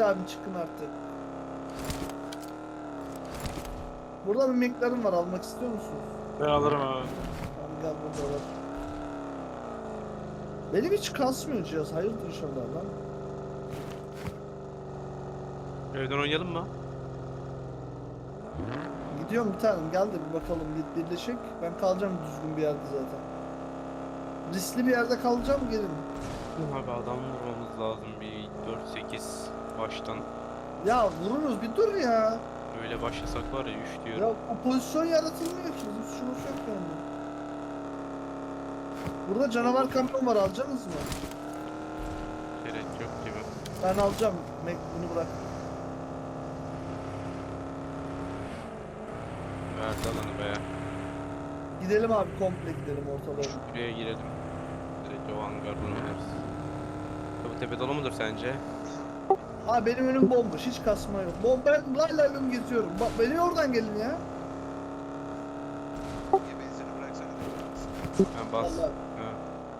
Hadi abi çıkın artık. Burada bir McLaren var almak istiyor musunuz? Ben alırım abi. Tamam gel burada var. Benim hiç kasmıyor cihaz. Hayırdır inşallah lan. Evden oynayalım mı? Gidiyorum bir tanem gel de bir bakalım bir birleşik. Ben kalacağım düzgün bir yerde zaten. Riskli bir yerde kalacağım gelin. Abi adam vurmamız lazım bir 4-8 baştan. Ya vururuz bir dur ya. Öyle başlasak var ya 3 Ya diyorum. o pozisyon yaratılmıyor ki. Bizim suçumuz yok yani. Burada canavar kamyon var alacaksınız mı? Gerek yok gibi. Ben alacağım. Mac bunu bırak. Verdi alanı be. Gidelim abi komple gidelim ortalığa. Buraya girelim. Direkt o hangardan oynarız. Ya Bu tepe dolu mudur sence? Abi benim önüm bomboş. Hiç kasma yok. Bom ben lay lay lım geziyorum. Bak beni oradan gelin ya. Ya benzini bıraksana da Ben bas. Vallahi. Ha.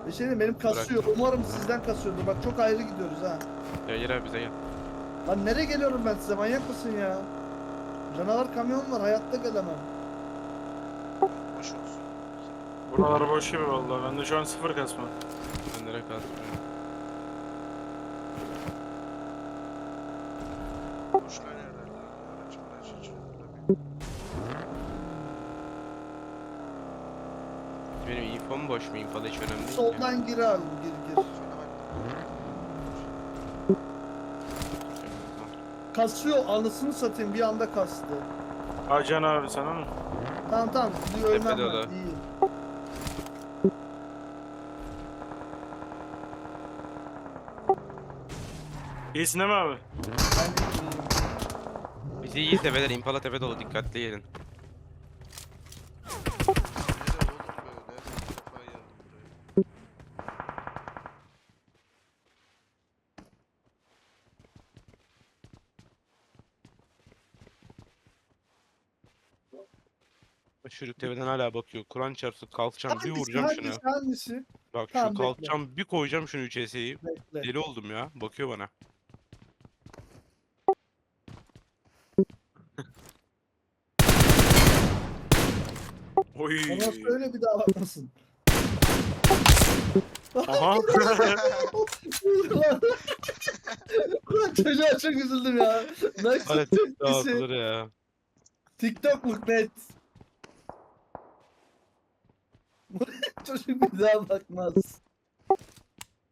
Bir şey diyeyim benim kasıyor. Umarım sizden kasıyordur. Bak çok ayrı gidiyoruz ha. Ya gel abi bize gel. Lan nereye geliyorum ben size? Manyak mısın ya? Canavar kamyon var. Hayatta gelemem. boş olsun. Buralar boş gibi vallahi. Bende şu an sıfır kasma. Ben nereye kaldım? Boşlar yerler. Araç araç bulamıyorum. Benim infom boş mu? Info da hiç önemli değil. Soldan gir abi. Gir gir. Sonra bak. Kasıyor. Anasını satayım. Bir anda kastı. Acan abi sana mı? Tamam tamam. Bir ölmem Tepede o ben. da. İyi. İyisin değil mi abi? Ben de iyiyim. Bizi iyi tepeler, impala tepe dolu dikkatli oğlum böyle? Buraya. Çocuk tepeden hala bakıyor. Kur'an çarpsın kalkacağım bir Hangisi, vuracağım şuna. hangisi, hangisi? Bak şu Tamam, bekle. kalkacağım bir koyacağım şunu 3 SE'yi. Bekle. Deli oldum ya. Bakıyor bana. Oy. Bana söyle bir daha bakmasın. Aha. Ulan çocuğa çok üzüldüm ya. Nasıl Hadi tepkisi? dağıtılır ya. TikTokluk net. Çocuk bir daha bakmaz.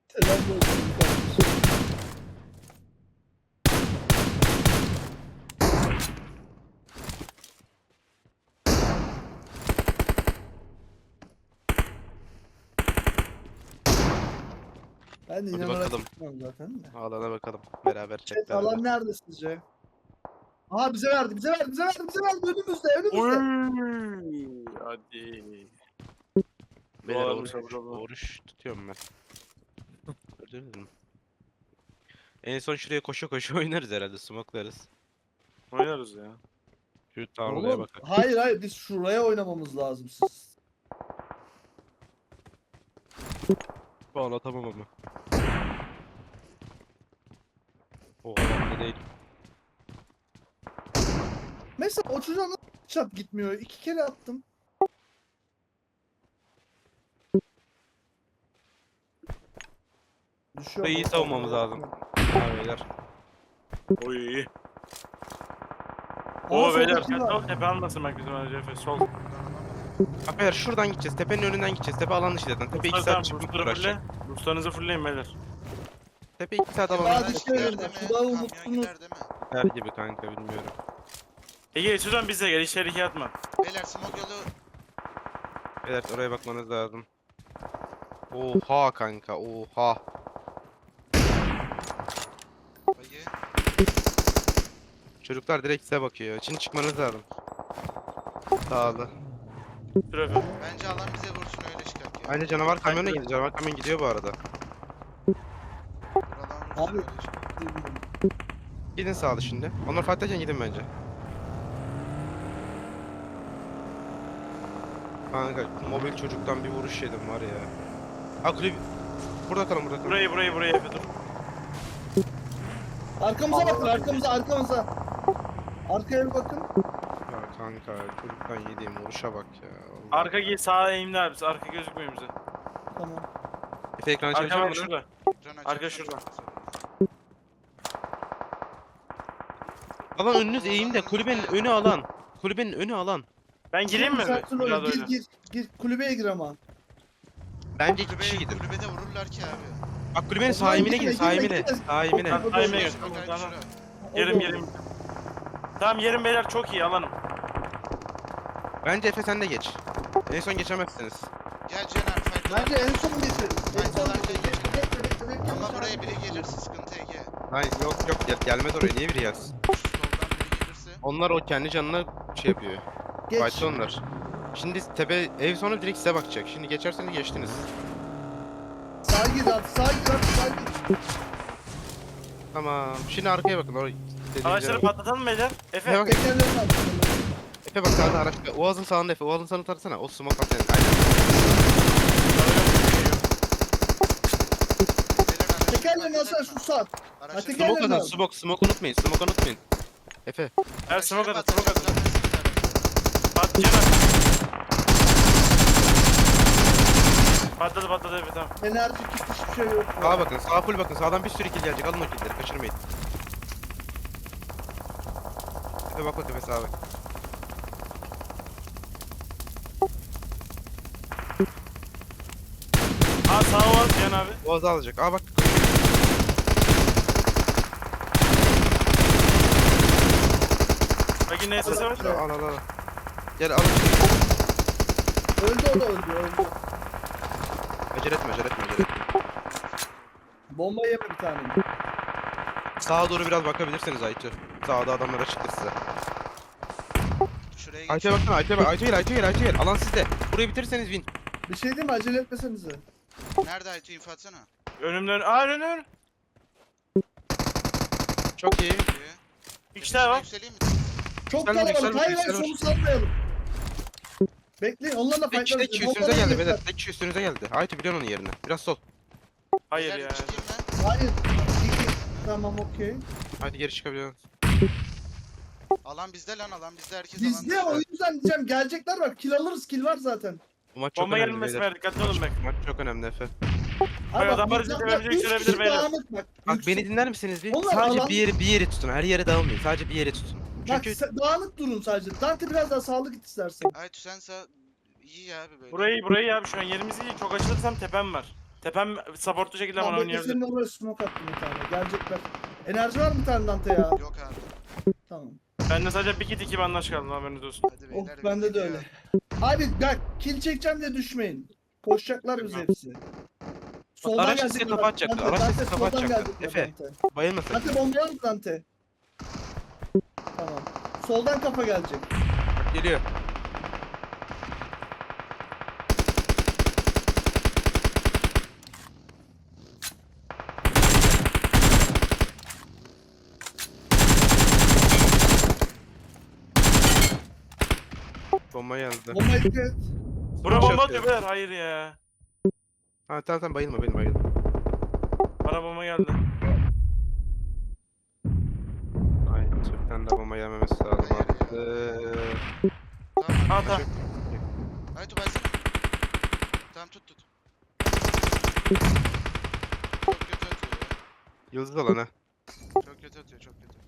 Selam olsun Ben de Hadi inanarak bakalım. zaten de. Alana bakalım. Beraber Chat chat alan beraber. nerede sizce? Aha bize verdi, bize verdi, bize verdi, bize verdi. Önümüzde, önümüzde. Oy. Hadi. Beyler Doğru, oruç, oruç tutuyorum ben. Gördünüz mü? En son şuraya koşa koşa oynarız herhalde. Smoklarız. Oynarız ya. Şu tarlaya Oğlum, bakalım. hayır hayır biz şuraya oynamamız lazım siz. Bağlatamam ama. O alanda değil. Mesela o çocuğa nasıl çap gitmiyor? İki kere attım. Düşüyor. Burayı iyi savunmamız lazım. Ha beyler. Oy. Aa, Oo beyler. Sol tepe almasın bak bizim önce Efe. Sol. Beyler şuradan gideceğiz. Tepenin önünden gideceğiz. Tepe alan dışı zaten. Tepe 2 Tamam, saat çıkıp boostları uğraşacak. Boostlarınızı fullleyin beyler. Tepe 2 saat Hadi alan Gider işte öyle, değil mi? suda Kamyon umutsunuz. gider değil mi? Her gibi kanka bilmiyorum. Ege şuradan bize gel. İçeri iki atma. Beyler smoke yolu Beyler oraya bakmanız lazım. Oha kanka oha. Çocuklar direkt size bakıyor. Şimdi çıkmanız lazım. Sağlı. Bence alan bize vursun öyle çıkar ya. Bence canavar kamyona gidiyor. Canavar kamyon gidiyor bu arada. Abi. Gidin sağlı şimdi. Onlar fight'tayken gidin bence. Kanka mobil çocuktan bir vuruş yedim var ya. Ha kulüp. Burada kalın burada kalın. Burayı burayı burayı Efe dur. Arkamıza bakın arkamıza arkamıza. Arkaya bir bakın. Ya kanka çocuktan yediğim vuruşa bak ya. vallahi. Arka gel sağa eğimli abi. Arka gözükmüyor bize. Tamam. Efe ekranı Arka çalışıyor bak şurada. Arka şurada. çok güzel olur. Alan önünüz eğimde kulübenin önü alan. Kulübenin önü alan. Ben gireyim mi? Biraz oraya. Gir öyle. gir gir kulübeye gir ama. Bence iki Kulübe, kişi gidin. kulübede vururlar ki abi. Bak kulübenin sahibine gitme, gidin gitme, sahibine. gitme. Sahibine. Bak, hadi tamam. şuraya. Yerim yerim. Tamam yerim beyler çok iyi alanım. Bence Efe sen de geç. En son geçemezsiniz. Gel Cener. Bence en son geçelim. En son Fight'la geçelim. geç. Bekle bekle bekle. Ama buraya biri gelirse sıkıntı Ege. Lan yok yok gel, gelmez oraya niye biri gelsin? Şu. Onlar o kendi canına şey yapıyor. Geç. Fight'ta onlar. Şimdi tepe ev sonra direkt size bakacak. Şimdi geçerseniz geçtiniz. Sağa gir abi sağa gir abi sağa gir. Tamam. Şimdi arkaya bakın. Orayı dediğiniz Araçları patlatalım beyler. Efe. Efe bak. Tekerlerini. Efe bak sağda araçta. Oğaz'ın sağında Efe. Oğaz'ın sağını tarasana. O smoke at. Aynen. Araç Tekerlerini patlatacak şu saat. Araç gel. Smoke Tekerlerini atın. al. Smoke. Smoke unutmayın. Smoke unutmayın. Efe. Her smoke atın smoke atın. Patlayacak. Patladı patladı Efe tamam. Enerji kit hiçbir şey yok. Sağa bakın. Sağa full bakın. Sağdan bir sürü kill gelecek. Alın o killleri. Kaçırmayın. Efe bak bak Efe sağa bak. Aa sağ ol Cihan abi. Oğaz'ı alacak. Aa bak. Bakın ne sesi var? Al al al. Gel al. Öldü o da öldü öldü. Acele etme acele etme acele etme. Bomba yeme bir tane. Sağa doğru biraz bakabilirsiniz Aytu. Sağda adamlar açıktır size. Şuraya. Aytu'ya baksana Aytu'ya bak. Aytu gel Aytu gel Aytu gel. Alan sizde. Burayı bitirirseniz win. Bir şey diyeyim mi? Acele etmesenize. Nerede Aytu info atsana. Önümden. Aa önüm. Çok iyi. Kişi daha var. Yükseleyim mi? Çok kalabalık. Hayır hayır solu salmayalım. Bekleyin onlarla Tek kişi tek kişi üstünüze geldi beyler. Tek kişi üstünüze geldi. Aytu biliyorsun onun yerini. Biraz sol. Hayır ya. Hayır. İki. Tamam okey. Hadi geri çıkabiliyorsun. Alan bizde lan alan bizde herkes Bizde alanda. o yüzden diyeceğim gelecekler bak kill alırız kill var zaten. Bu maç çok Bomba önemli gelmesin beyler. beyler dikkatli olun bak. Bu maç çok önemli Efe. Hayır, adamlar bizi sürebilir kişi beyler. bak. Beni dinler misiniz bir? Onlar Sadece alan- bir yeri bir yere tutun. Her yere dağılmayın. Sadece bir yere tutun. Bak Çünkü sen- dağınık durun sadece. Dante biraz daha sağlı git istersen. Aytu sen sağ... İyi ya abi böyle. Burayı burayı abi şu an yerimiz iyi. Çok açılırsam tepem var. Tepem supportlu şekilde bana bekle oynayabilir. senin oraya smoke attım bir tane. Gelecekler. Enerji var mı bir tane Dante ya? Yok abi. Tamam. Bende sadece bir kit iki bandaj kaldı haberiniz olsun. Hadi Oh beyler. bende de öyle. Abi bak kill çekeceğim diye düşmeyin. Koşacaklar bize hepsi. Soldan Araç gelecekler. size kafa atacaktı, Dante, araç Dante, size kafa soldan atacaktı. gelecekler Efe. Dante. bayılmasın. Dante bomba var mı Dante? Tamam. Soldan kafa gelecek. Geliyor. Bomba geldi. Bomba dikkat. Bura bomba beyler. Hayır ya. Ha tamam tamam bayılma bayılma bayılma. Bana bomba geldi. Ay tüpten de bomba gelmemesi lazım artık. ya. Tamam. Ha tamam. Aytu baysana. Tamam tut tut. Çok kötü atıyor ya. Yıldız alanı. Çok kötü atıyor çok kötü.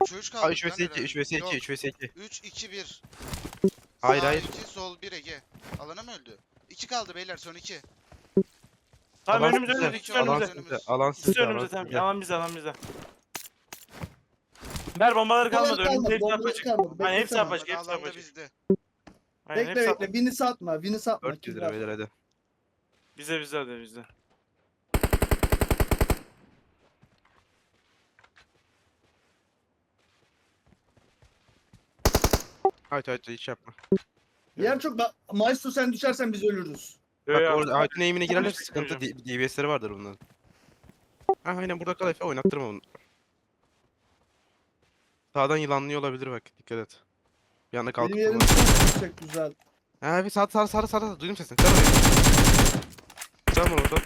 3'e 3 kaldı. Aa 3 vs 2 3 vs 2 3 vs 2. 3 2 1. Hayır, Sağ hayır. 2 sol 1 Ege. Alana mı öldü? 2 kaldı beyler son 2. Tamam Alan önümüzde sizde, önümüzde. İkisi Alan önümüzde. sizde. Alan İkisi Alan tamam. sizde. Alan bizde alan bizde. Ver bombaları kalmadı. Önümüzde hepsi bombaları apaçık. kalmadı. Aynen hepsi Beklesene. apaçık. Hepsi apaçık. bizde. Aynen Bekle hepsi bekle. apaçık. Bini satma. Bini satma. 400 kill lira var. beyler hadi. Bize bizde hadi bizde. Haydi haydi hiç yapma. Yer çok bak. Maestro sen düşersen biz ölürüz. Yo, Bak yo, orada Aytun eğimine girerler Hiç sıkıntı. D- DBS'leri vardır bunların. Ha aynen burada kal Efe oynattırma bunu. Sağdan yılanlıyor olabilir bak dikkat et. Bir anda kalkıp Benim yerim çok güzel. Ha bir sağ sağ sağ sağ sağ duydum sesini. Sen oraya. Sen orada.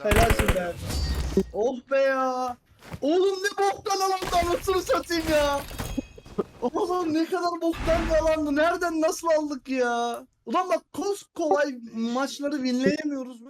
Adam Helalsin be. Oh be ya. Oğlum ne boktan alandı anasını satayım ya. Oğlum ne kadar boktan bir alandı. Nereden nasıl aldık ya? Ulan bak kolay maçları winleyemiyoruz böyle.